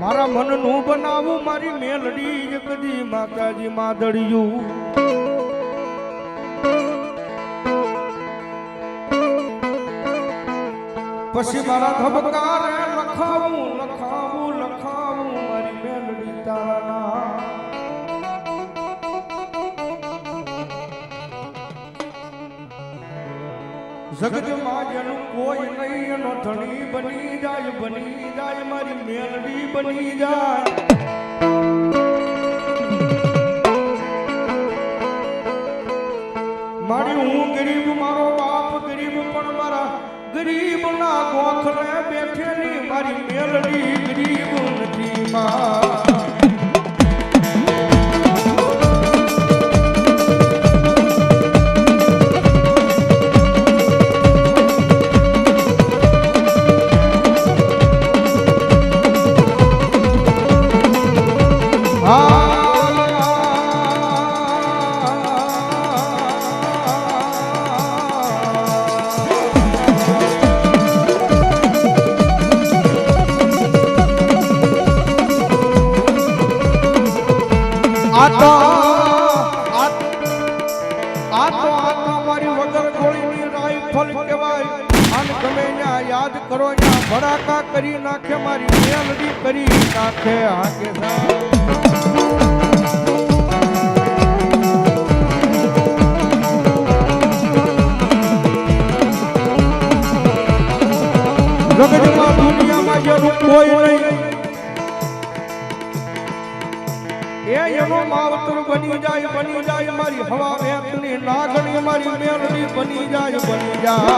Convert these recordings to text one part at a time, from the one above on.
મારા મનનું બનાવું, મારી મેલડી જગદી માતાજી માદળિયું. પછી મારા ધબકારે લખાવું લખાવું લખાવું, મારી મેલડી તારા એનો ધણી બની જાય બની જાય, મારી મેલડી બની જાય. મારી હું ગરીબ, મારો બાપ ગરીબ, પણ મારા ગરીબના ગોખલે બેઠેલી મારી મેલડી ગરીબ નથી, માં. યાદ કરો ન્યા ભડાકા કરી નાખે, મારી મેલડી કરી નાખે. હાકે સા દુનિયામાં જેનું કોઈ નહીં. એનો માવતર બની જાય બની જાય મારી હવા વેતની નાગણી મારી મેળવી બની જાય બની જાય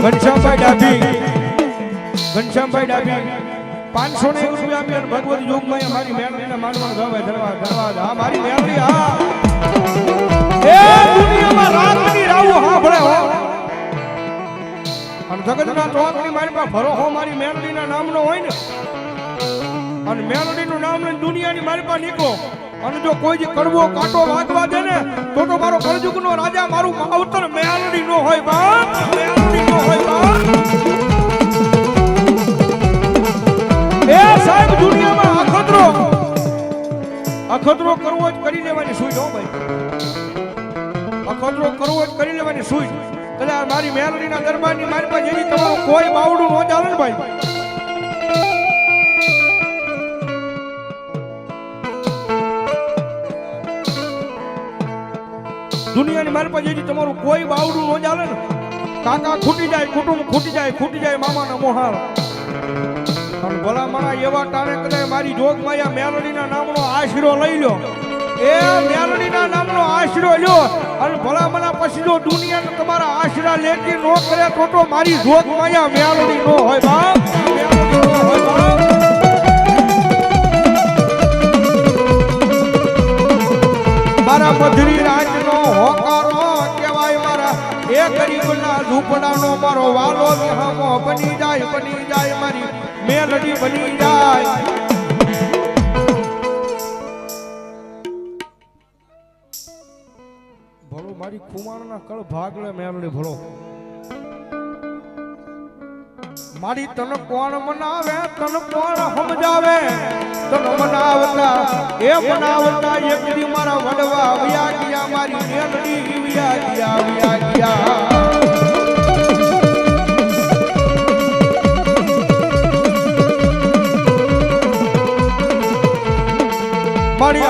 ઘનશ્યામભાઈ ડાભી ઘનશ્યામભાઈ ડાભી પાંચસો ને એક રૂપિયા આપી ભગવત યોગમાં મારી મેલડીને માનવા ધરવા ધરવા ધરવા હા મારી મેળવી હા ચોકની મારી પાસે ભરોહો મારી મેલડીના નામનો હોય ને, અને મેલડીનું નામ લઈને દુનિયાની મારી પાસે નીકળો. અને જો કોઈ જે કડવો કાંટો વાગવા દે ને, તો તો મારો કળજુગનો રાજા, મારું માવતર મેલડી નો હોય બાપ, મેલડી નો હોય બાપ. એ સાહેબ, દુનિયામાં અખતરો અખતરો કરવો જ કરી લેવાની સુઈ હો ભાઈ. અખતરો કરવો જ કરી લેવાની સુઈ કદાચ મારી મેલડીના દરબારની મારી પાસે એવી તમારું કોઈ બાવડું ન ચાલે ને ભાઈ. દુનિયાની મારી પાસે જેની તમારું કોઈ બાવડું ન ચાલે ને. કાકા ખૂટી જાય, કુટુંબ ખૂટી જાય ખૂટી જાય મામાના મોહાર પણ ભલા મારા એવા ટાણે કદાચ મારી જોગ માયા મેલડીના નામનો આશરો લઈ લો એ મેલડીના નામનો આશરો લ્યો. અને ભલા મના પછી જો દુનિયાને તમારા આશરા લેતી નો કરે તો તો મારી જોગ માયા મેલડી નો હોય બાપ. મારા મધરી રાજનો હોકારો કહેવાય મારા. એ ગરીબના ઝૂંપડાનો મારો વાલો વિહામો બની જાય બની જાય, મારી મેલડી બની જાય. ભલો મારી ખુમાણના કળ ભાગલે મેલડી ભલો મારી તન કોણ મનાવે તન કોણ સમજાવે. તન મનાવતા, એ મનાવતા એક દી મારા વડવા વ્યા ગયા, મારી મેલડી વ્યા ગયા વ્યા ગયા. મારી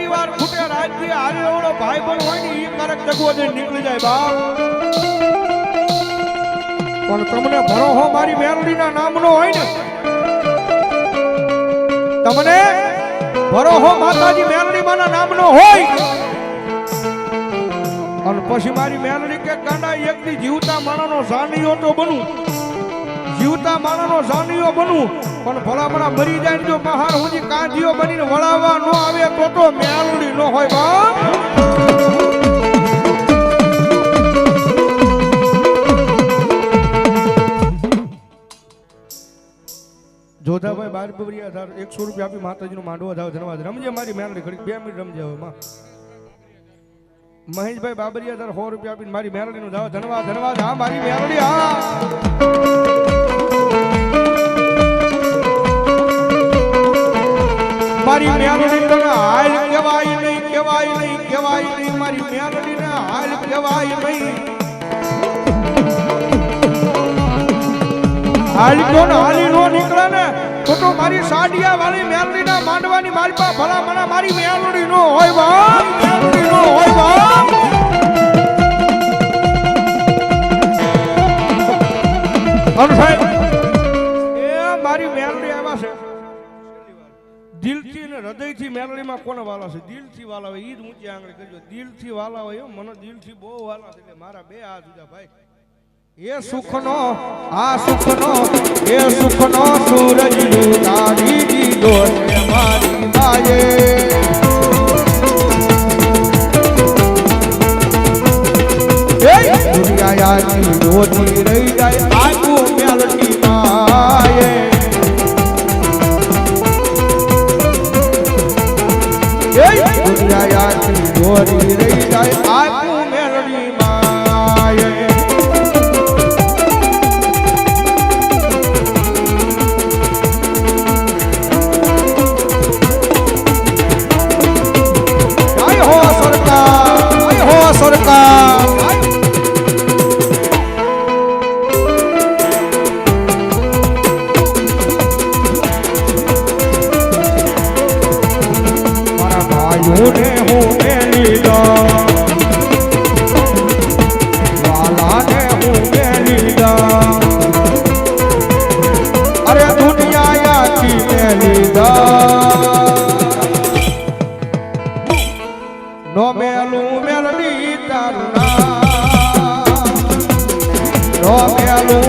પરિવાર ખૂટે રાજ્ય હારે એવડો ભાઈ પણ હોય ને એ કારક જગવો જઈને નીકળી જાય, બાપ. પણ તમને ભરોહો મારી મેલડીના નામનો હોય ને, તમને ભરોહો માતાજી મેલડી ભોળામાના નામનો હોય. અને પછી મારી મેરડી કે ગાંડા એકથી જીવતા માણાનો સાનિયો તો બનું. જીવતા માણાનો સાનિયો બનું. પણ ભલામણા મરી જાય જો બહાર સુધી કાંજીઓ બનીને વળાવવા ન આવે તો તો ન હોય બાપ. જોધાભાઈ બાર બબરિયા ધાર એકસો રૂપિયા આપી માતાજીનો માંડવો ધાવ ધનવાદ રમજે મારી મેલડી ઘડી બે મિનિટ રમજે હવે, માં. મહેશભાઈ બાબરિયા ધાર સો રૂપિયા આપીને મારી મેલડીનો ધાવ ધનવાદ ધનવાદ હા મારી મેલડી હા. મારી હાલ કહેવાય નહીં કહેવાય નહીં કહેવાય નહીં. મારી મેલડીને હાલ કહેવાય નહીં. હાલી નો નીકળે ને? તો મારી સાડિયા વાળી મેલડી ના માંડવાની માલપા ભલા મણા મારી મેલડી હોય હૃદયથી મેલડીમાં કોને વાલા છે? દિલથી વાલા હોય એ જ ઊંચી આંગળી કરજો. દિલથી વાલા હોય મને દિલથી બહુ વાલા છે મારા બે હાથ જુદા ભાઈ. એ સુખનો, આ સુખનો, એ સુખનો સૂરજ તારી દીધો મારી માયે દુનિયાની જોતી રહી જાય આખું હુને હુને લીધા વાલાને હુને લીધા અરે દુનિયા યાચી ને લીધા. નો મેલું મેલડી તારું નામ નો મેલું